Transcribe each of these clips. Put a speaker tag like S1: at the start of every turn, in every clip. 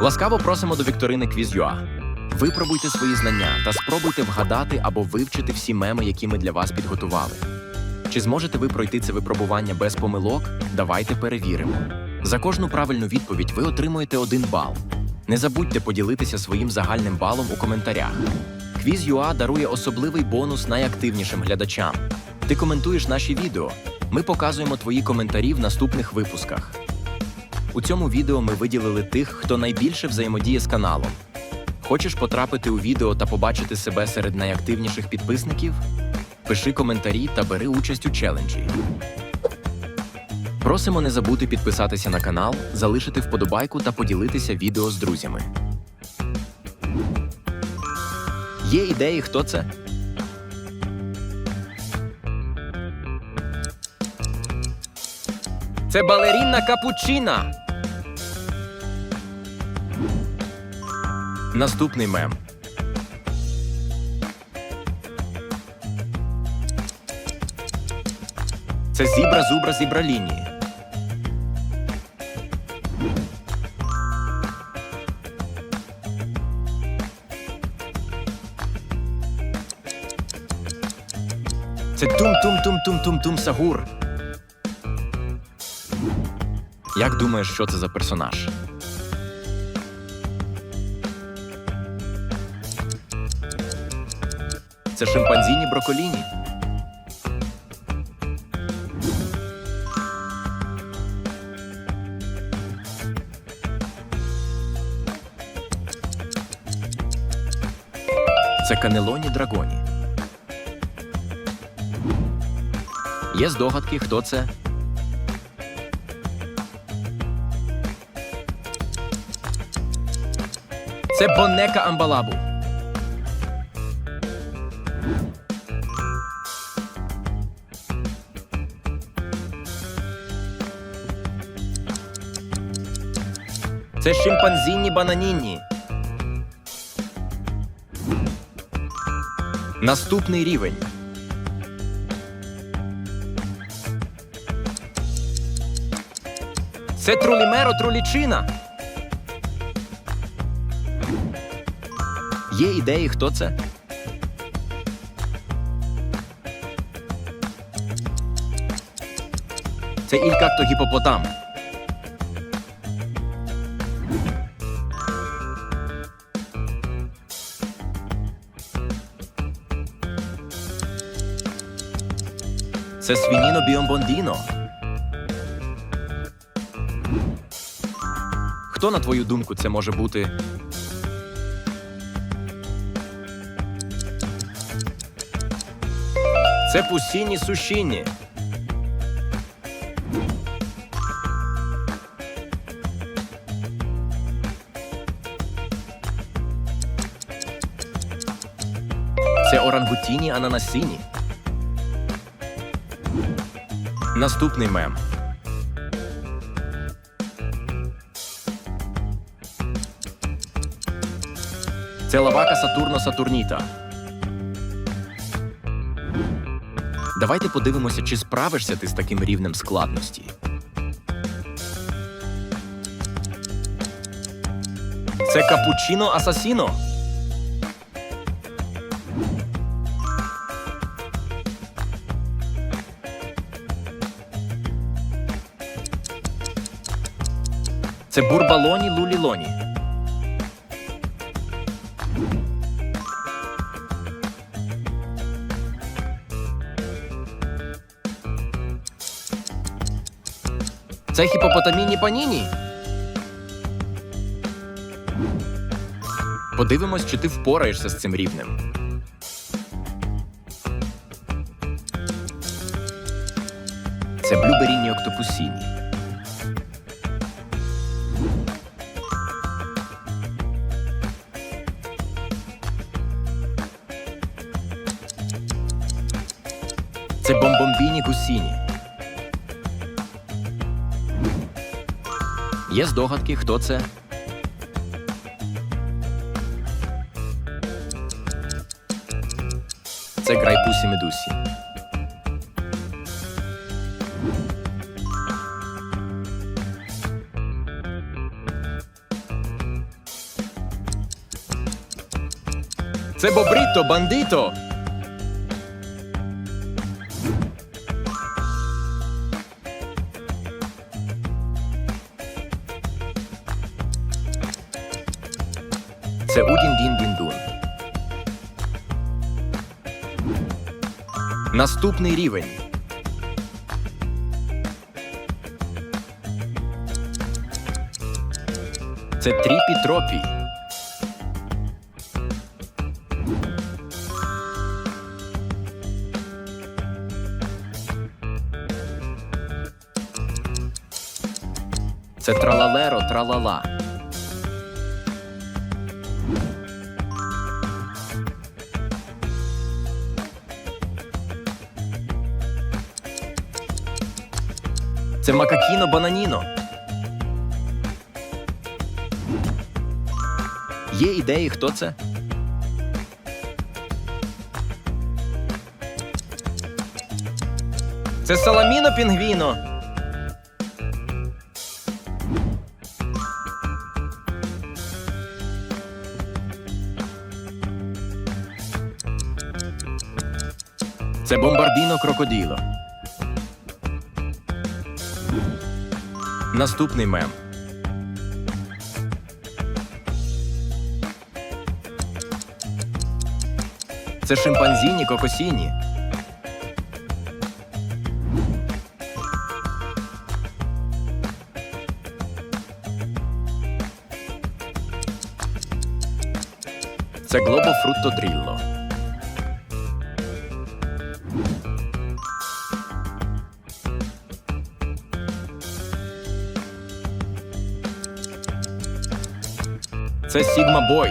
S1: Ласкаво просимо до вікторини Quiz.ua. Випробуйте свої знання та спробуйте вгадати або вивчити всі меми, які ми для вас підготували. Чи зможете ви пройти це випробування без помилок? Давайте перевіримо. За кожну правильну відповідь ви отримуєте один бал. Не забудьте поділитися своїм загальним балом у коментарях. Quiz.ua дарує особливий бонус найактивнішим глядачам. Ти коментуєш наші відео. Ми показуємо твої коментарі в наступних випусках. У цьому відео ми виділили тих, хто найбільше взаємодіє з каналом. Хочеш потрапити у відео та побачити себе серед найактивніших підписників? Пиши коментарі та бери участь у челенджі. Просимо не забути підписатися на канал, залишити вподобайку та поділитися відео з друзями. Є ідеї, хто це? Це балерінна капучина. Наступний мем. Це зібра зубра зібраліні. Це тум-тум-тум-тум-тум-тум сагур. Як думаєш, що це за персонаж? Це шимпанзіні броколіні. Це канелоні драгоні. Є здогадки, хто це? Це Бонека Амбалабу. Це шимпанзіні бананінні. Наступний рівень. Це трулімеро трулічина. Є ідеї, хто це? Це Ількакто гіпопотам. Це свініно біомбондіно. Хто, на твою думку, це може бути? Це пусіні сушіні. Це орангутіні ананасіні. Наступний мем. Це лавака Сатурно Сатурніта. Давайте подивимося, чи справишся ти з таким рівнем складності. Це капучино асасіно. Це бурбалоні лулілоні. Це хіпопотаміні паніні. Подивимось, чи ти впораєшся з цим рівнем. Це блюберіні октопусіні. комбіні Кусіні. Є здогадки, хто це? Це крайпусі медусі. Це бобрито, бандито. Наступний рівень. Це Тріпі Тропі. Це тралалеро тралала. Це макакіно бананіно. Є ідеї, хто це? Це саламіно пінгвіно. Це бомбардіно крокоділо. Наступний мем. Це шимпанзіні кокосіні. Це глобо фрутто дрілло. Це Сігма Бой.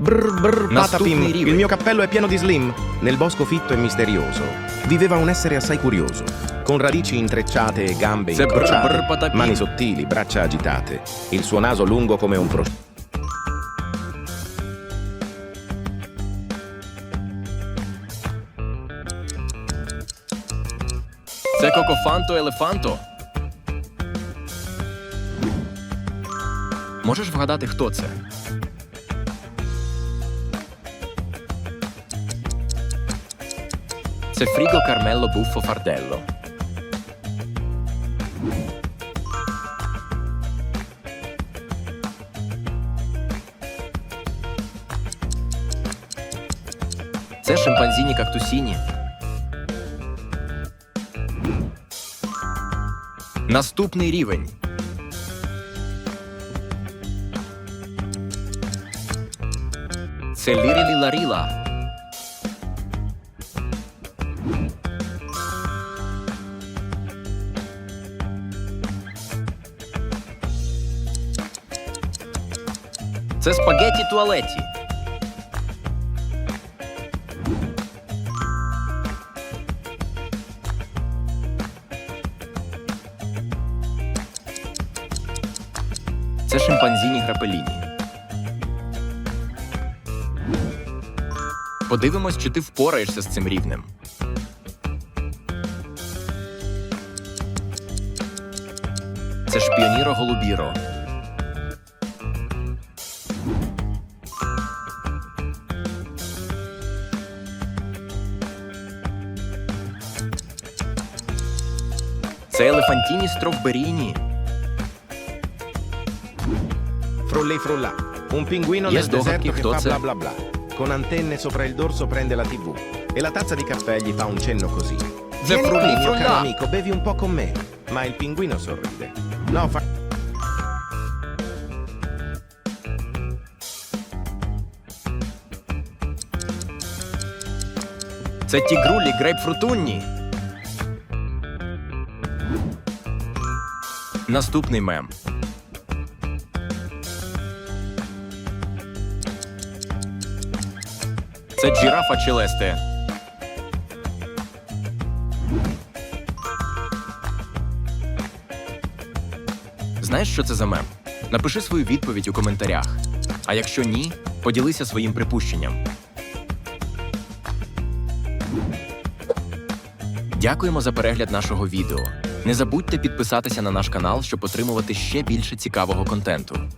S2: Brr, brr,
S1: Наступний
S2: patapim,
S1: рівень.
S2: il mio cappello è pieno di slim. Nel bosco fitto e misterioso viveva un essere assai curioso, con radici intrecciate e gambe
S1: Se brr,
S2: incrociate,
S1: brr, patapim.
S2: mani sottili, braccia agitate, il suo naso lungo come un prosciutto.
S1: Це Кокофанто Елефанто. Можеш вгадати, хто це? Це Фріго Кармелло Буффо Фарделло. Це шимпанзіні кактусіні. Наступний рівень. Це Лірілі Ларіла. Це спагеті туалеті. Це шимпанзіні грапеліні. Подивимось, чи ти впораєшся з цим рівнем. Це шпіоніро голубіро. Це елефантіні стровберіні.
S2: Frollei frollà, un pinguino
S1: Yes,
S2: nel
S1: Doha,
S2: deserto
S1: chi
S2: che
S1: sto
S2: fa
S1: se-
S2: bla bla bla. Con antenne sopra il dorso prende la tv e la tazza di caffè gli fa un cenno così.
S1: Ze
S2: Vieni
S1: frulli
S2: qui, mio
S1: frollà.
S2: caro amico, bevi un po' con me. Ma il pinguino sorride. No, fa...
S1: Це тігрулі грейпфрутунні. Наступний мем. Це джірафа челесте. Знаєш, що це за мем? Напиши свою відповідь у коментарях. А якщо ні, поділися своїм припущенням. Дякуємо за перегляд нашого відео. Не забудьте підписатися на наш канал, щоб отримувати ще більше цікавого контенту.